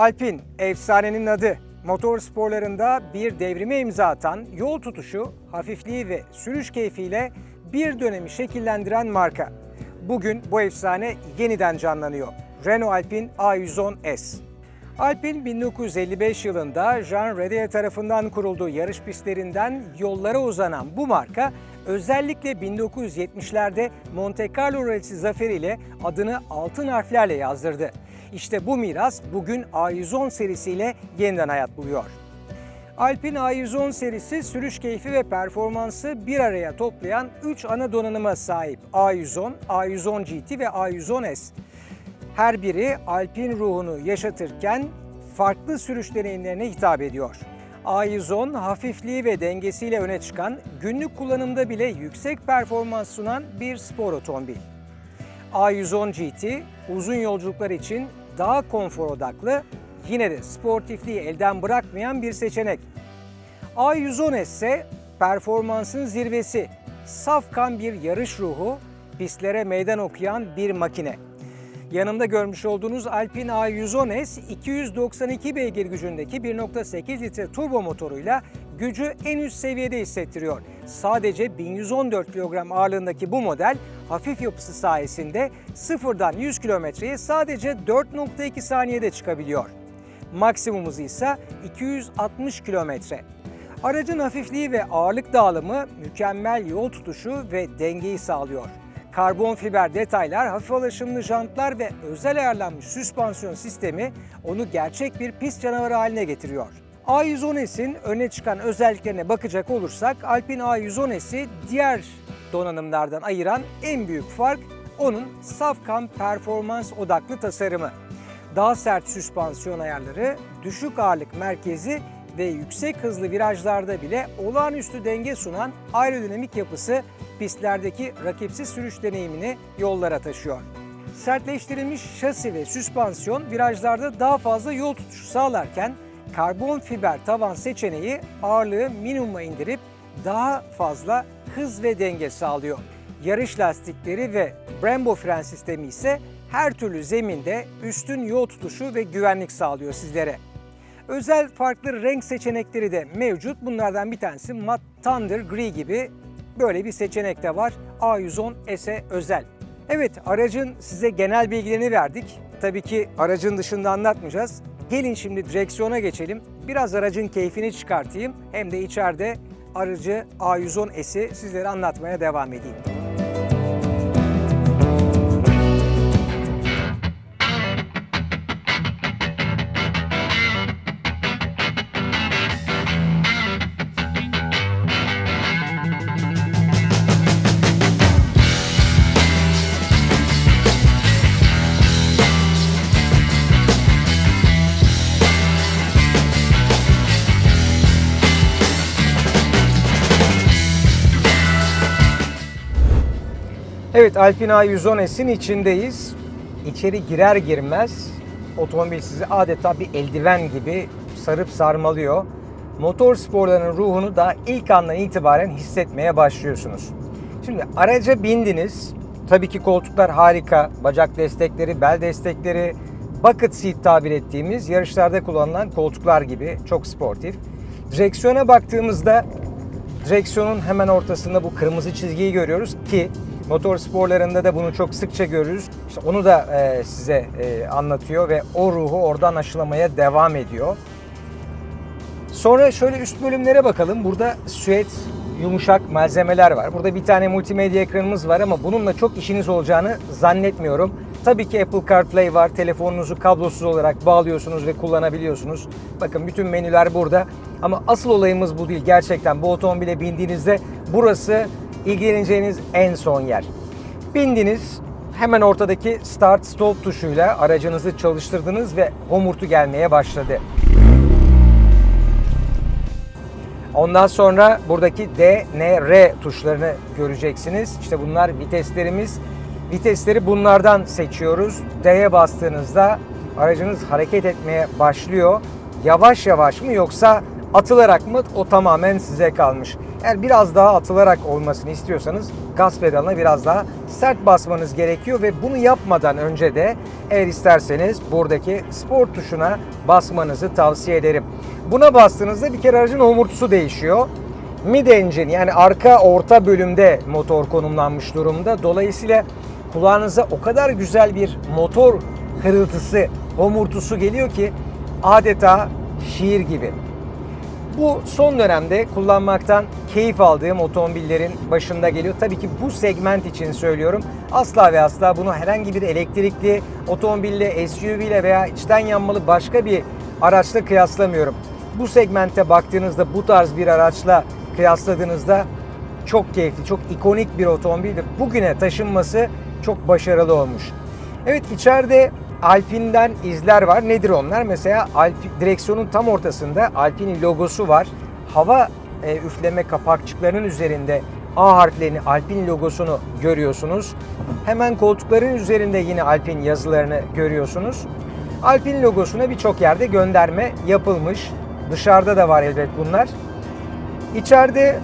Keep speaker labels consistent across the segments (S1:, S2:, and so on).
S1: Alpin, efsanenin adı. Motor sporlarında bir devrime imza atan, yol tutuşu, hafifliği ve sürüş keyfiyle bir dönemi şekillendiren marka. Bugün bu efsane yeniden canlanıyor. Renault Alpine A110S. Alpine 1955 yılında Jean Redier tarafından kurulduğu yarış pistlerinden yollara uzanan bu marka özellikle 1970'lerde Monte Carlo rallisi zaferiyle adını altın harflerle yazdırdı. İşte bu miras bugün A110 serisiyle yeniden hayat buluyor. Alpine A110 serisi sürüş keyfi ve performansı bir araya toplayan 3 ana donanıma sahip A110, A110 GT ve A110S. Her biri Alpine ruhunu yaşatırken farklı sürüş deneyimlerine hitap ediyor. A110 hafifliği ve dengesiyle öne çıkan, günlük kullanımda bile yüksek performans sunan bir spor otomobil. A110 GT uzun yolculuklar için daha konfor odaklı, yine de sportifliği elden bırakmayan bir seçenek. A110S ise performansın zirvesi, safkan bir yarış ruhu, pistlere meydan okuyan bir makine. Yanımda görmüş olduğunuz Alpine A110S 292 beygir gücündeki 1.8 litre turbo motoruyla gücü en üst seviyede hissettiriyor. Sadece 1114 kilogram ağırlığındaki bu model hafif yapısı sayesinde sıfırdan 100 kilometreye sadece 4.2 saniyede çıkabiliyor. Maksimum hızı ise 260 kilometre. Aracın hafifliği ve ağırlık dağılımı mükemmel yol tutuşu ve dengeyi sağlıyor. Karbon fiber detaylar, hafif alaşımlı jantlar ve özel ayarlanmış süspansiyon sistemi onu gerçek bir pist canavarı haline getiriyor. A110S'in öne çıkan özelliklerine bakacak olursak Alpine A110S'i diğer donanımlardan ayıran en büyük fark onun safkan performans odaklı tasarımı. Daha sert süspansiyon ayarları, düşük ağırlık merkezi ve yüksek hızlı virajlarda bile olağanüstü denge sunan aerodinamik yapısı pistlerdeki rakipsiz sürüş deneyimini yollara taşıyor. Sertleştirilmiş şasi ve süspansiyon virajlarda daha fazla yol tutuşu sağlarken karbon fiber tavan seçeneği ağırlığı minimuma indirip daha fazla hız ve denge sağlıyor. Yarış lastikleri ve Brembo fren sistemi ise her türlü zeminde üstün yol tutuşu ve güvenlik sağlıyor sizlere. Özel farklı renk seçenekleri de mevcut. Bunlardan bir tanesi Matte Thunder Gri gibi böyle bir seçenek de var. A110 SE özel. Evet aracın size genel bilgilerini verdik. Tabii ki aracın dışında anlatmayacağız. Gelin şimdi direksiyona geçelim. Biraz aracın keyfini çıkartayım. Hem de içeride aracı A110 S'i sizlere anlatmaya devam edeyim. Evet Alpine A110S'in içindeyiz. İçeri girer girmez otomobil sizi adeta bir eldiven gibi sarıp sarmalıyor. Motor sporlarının ruhunu da ilk andan itibaren hissetmeye başlıyorsunuz. Şimdi araca bindiniz. Tabii ki koltuklar harika. Bacak destekleri, bel destekleri, bucket seat tabir ettiğimiz yarışlarda kullanılan koltuklar gibi çok sportif. Direksiyona baktığımızda direksiyonun hemen ortasında bu kırmızı çizgiyi görüyoruz ki motor sporlarında da bunu çok sıkça görürüz. İşte onu da e, size e, anlatıyor ve o ruhu oradan aşılamaya devam ediyor. Sonra şöyle üst bölümlere bakalım. Burada süet yumuşak malzemeler var. Burada bir tane multimedya ekranımız var ama bununla çok işiniz olacağını zannetmiyorum. Tabii ki Apple CarPlay var. Telefonunuzu kablosuz olarak bağlıyorsunuz ve kullanabiliyorsunuz. Bakın bütün menüler burada. Ama asıl olayımız bu değil. Gerçekten bu otomobile bindiğinizde burası ilgileneceğiniz en son yer. Bindiniz, hemen ortadaki Start Stop tuşuyla aracınızı çalıştırdınız ve homurtu gelmeye başladı. Ondan sonra buradaki D, N, R tuşlarını göreceksiniz. İşte bunlar viteslerimiz. Vitesleri bunlardan seçiyoruz. D'ye bastığınızda aracınız hareket etmeye başlıyor. Yavaş yavaş mı yoksa atılarak mı o tamamen size kalmış. Eğer biraz daha atılarak olmasını istiyorsanız gaz pedalına biraz daha sert basmanız gerekiyor ve bunu yapmadan önce de eğer isterseniz buradaki spor tuşuna basmanızı tavsiye ederim. Buna bastığınızda bir kere aracın homurtusu değişiyor. Mid engine yani arka orta bölümde motor konumlanmış durumda. Dolayısıyla kulağınıza o kadar güzel bir motor hırıltısı, homurtusu geliyor ki adeta şiir gibi. Bu son dönemde kullanmaktan keyif aldığım otomobillerin başında geliyor. Tabii ki bu segment için söylüyorum. Asla ve asla bunu herhangi bir elektrikli otomobille, SUV ile veya içten yanmalı başka bir araçla kıyaslamıyorum. Bu segmente baktığınızda bu tarz bir araçla kıyasladığınızda çok keyifli, çok ikonik bir otomobil ve bugüne taşınması çok başarılı olmuş. Evet içeride Alpine'den izler var. Nedir onlar? Mesela Alp, direksiyonun tam ortasında Alpine'in logosu var. Hava e, üfleme kapakçıklarının üzerinde A harflerini Alpine logosunu görüyorsunuz. Hemen koltukların üzerinde yine Alpine yazılarını görüyorsunuz. Alpine logosuna birçok yerde gönderme yapılmış. Dışarıda da var elbet bunlar. İçeride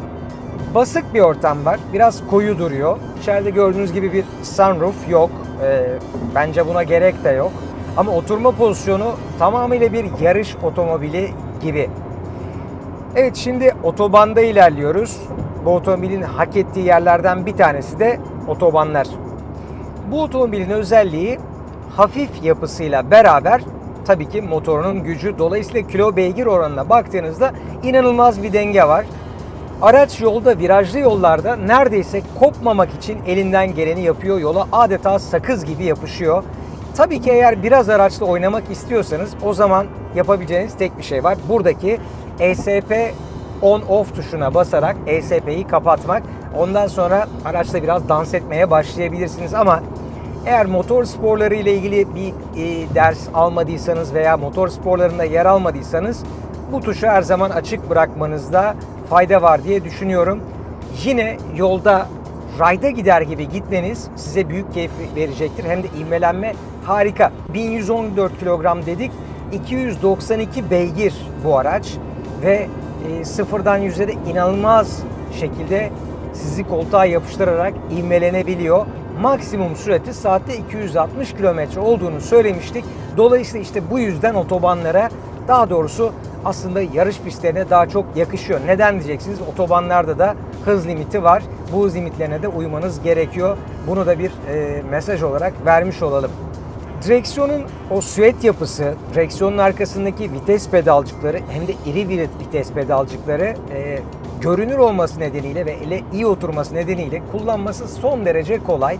S1: basık bir ortam var. Biraz koyu duruyor. İçeride gördüğünüz gibi bir sunroof yok. Ee, bence buna gerek de yok. Ama oturma pozisyonu tamamıyla bir yarış otomobili gibi. Evet şimdi otobanda ilerliyoruz. Bu otomobilin hak ettiği yerlerden bir tanesi de otobanlar. Bu otomobilin özelliği hafif yapısıyla beraber tabii ki motorunun gücü dolayısıyla kilo beygir oranına baktığınızda inanılmaz bir denge var. Araç yolda virajlı yollarda neredeyse kopmamak için elinden geleni yapıyor. Yola adeta sakız gibi yapışıyor. Tabii ki eğer biraz araçla oynamak istiyorsanız o zaman yapabileceğiniz tek bir şey var. Buradaki ESP on off tuşuna basarak ESP'yi kapatmak. Ondan sonra araçla biraz dans etmeye başlayabilirsiniz ama eğer motor sporları ile ilgili bir e, ders almadıysanız veya motor sporlarında yer almadıysanız bu tuşu her zaman açık bırakmanızda fayda var diye düşünüyorum. Yine yolda rayda gider gibi gitmeniz size büyük keyif verecektir. Hem de ivmelenme harika. 1114 kilogram dedik. 292 beygir bu araç ve e, sıfırdan yüzde de inanılmaz şekilde sizi koltuğa yapıştırarak ivmelenebiliyor. Maksimum sürati saatte 260 km olduğunu söylemiştik. Dolayısıyla işte bu yüzden otobanlara daha doğrusu aslında yarış pistlerine daha çok yakışıyor. Neden diyeceksiniz? Otobanlarda da hız limiti var. Bu hız limitlerine de uymanız gerekiyor. Bunu da bir e, mesaj olarak vermiş olalım. Direksiyonun o süet yapısı, direksiyonun arkasındaki vites pedalcıkları hem de iri vites pedalcıkları e, görünür olması nedeniyle ve ele iyi oturması nedeniyle kullanması son derece kolay.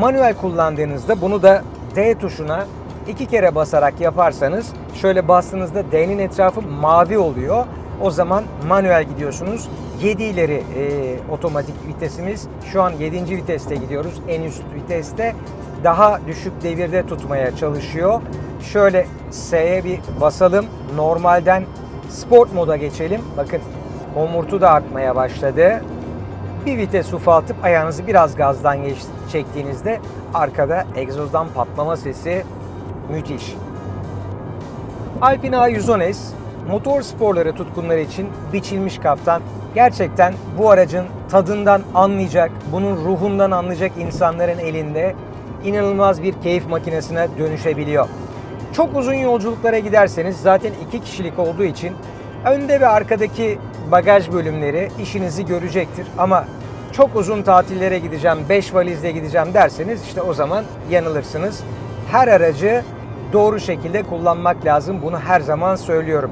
S1: Manuel kullandığınızda bunu da D tuşuna iki kere basarak yaparsanız şöyle bastığınızda D'nin etrafı mavi oluyor. O zaman manuel gidiyorsunuz. 7 ileri e, otomatik vitesimiz. Şu an 7. viteste gidiyoruz. En üst viteste daha düşük devirde tutmaya çalışıyor. Şöyle S'ye bir basalım. Normalden sport moda geçelim. Bakın homurtu da artmaya başladı. Bir vites ufaltıp ayağınızı biraz gazdan geç, çektiğinizde arkada egzozdan patlama sesi müthiş. Alpine A110S motor sporları tutkunları için biçilmiş kaftan. Gerçekten bu aracın tadından anlayacak, bunun ruhundan anlayacak insanların elinde inanılmaz bir keyif makinesine dönüşebiliyor. Çok uzun yolculuklara giderseniz zaten iki kişilik olduğu için önde ve arkadaki bagaj bölümleri işinizi görecektir. Ama çok uzun tatillere gideceğim, 5 valizle gideceğim derseniz işte o zaman yanılırsınız. Her aracı doğru şekilde kullanmak lazım. Bunu her zaman söylüyorum.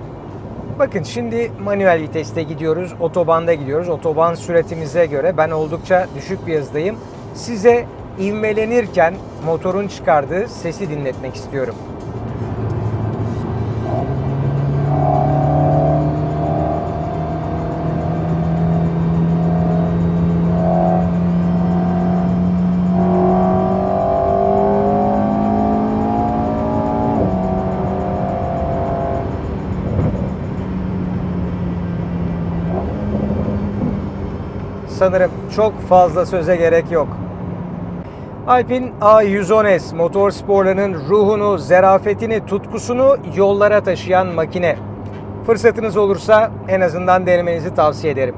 S1: Bakın şimdi manuel viteste gidiyoruz, otobanda gidiyoruz. Otoban süratimize göre ben oldukça düşük bir hızdayım. Size ivmelenirken motorun çıkardığı sesi dinletmek istiyorum. Sanırım çok fazla söze gerek yok. Alpine A110S motor sporlarının ruhunu, zerafetini, tutkusunu yollara taşıyan makine. Fırsatınız olursa en azından denemenizi tavsiye ederim.